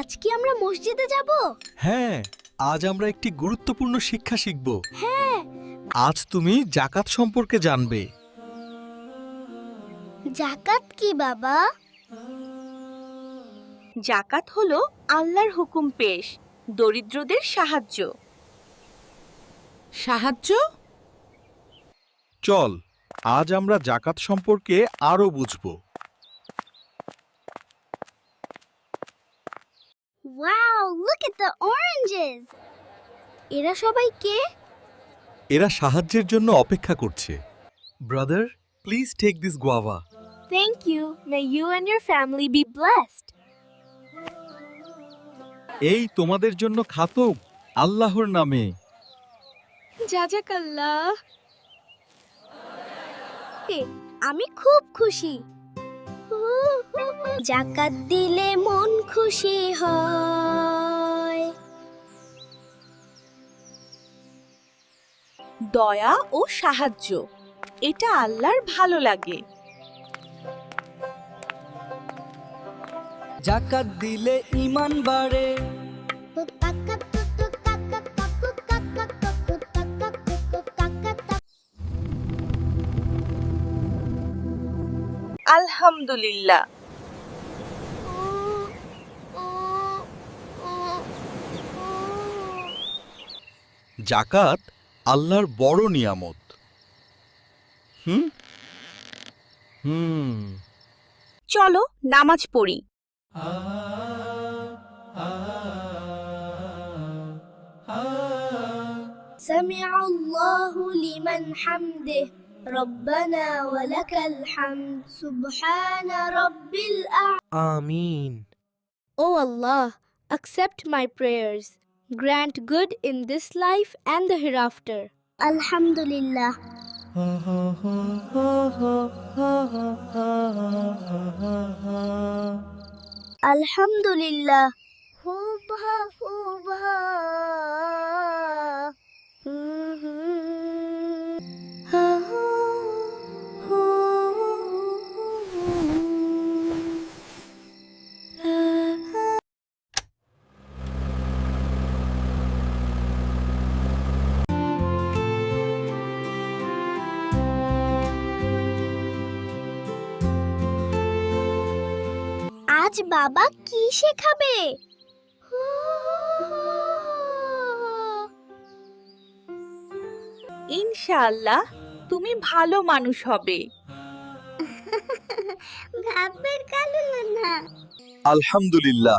আজ কি আমরা মসজিদে যাব? হ্যাঁ আজ আমরা একটি গুরুত্বপূর্ণ শিক্ষা শিখব। হ্যাঁ। আজ তুমি জাকাত সম্পর্কে জানবে। জাকাত কি বাবা? জাকাত হলো আল্লাহর হুকুম পেশ দরিদ্রদের সাহায্য। সাহায্য? চল আজ আমরা জাকাত সম্পর্কে আরও বুঝব। Wow look at the oranges এরা সবাই কে? এরা সাহায্যের জন্য অপেক্ষা করছে। Brother please take this guava thank you may you and your family be blessed এই তোমাদের জন্য খাতক আল্লাহর নামে। জাজাকাল্লাহ। আমি খুব খুশি। জাকাত দিলে মন খুশি হয়। দয়া ও সাহায্য এটা আল্লাহর ভালো লাগে। জাকাত দিলে ইমান বাড়ে। আলহামদুলিল্লাহ। জাকাত আল্লাহর বড় নিয়ামত হুম হুম চলো নামাজ পড়ি سمع الله لمن حمده ربنا ولك الحمد سبحان رب الأعلى আমিন O Allah, accept my prayers. Grant good in this life and the hereafter. Alhamdulillah. Alhamdulillah. Hubha, hubha. আজ বাবা কি শেখাবে? ইনশাআল্লাহ তুমি ভালো মানুষ হবে। আলহামদুলিল্লাহ।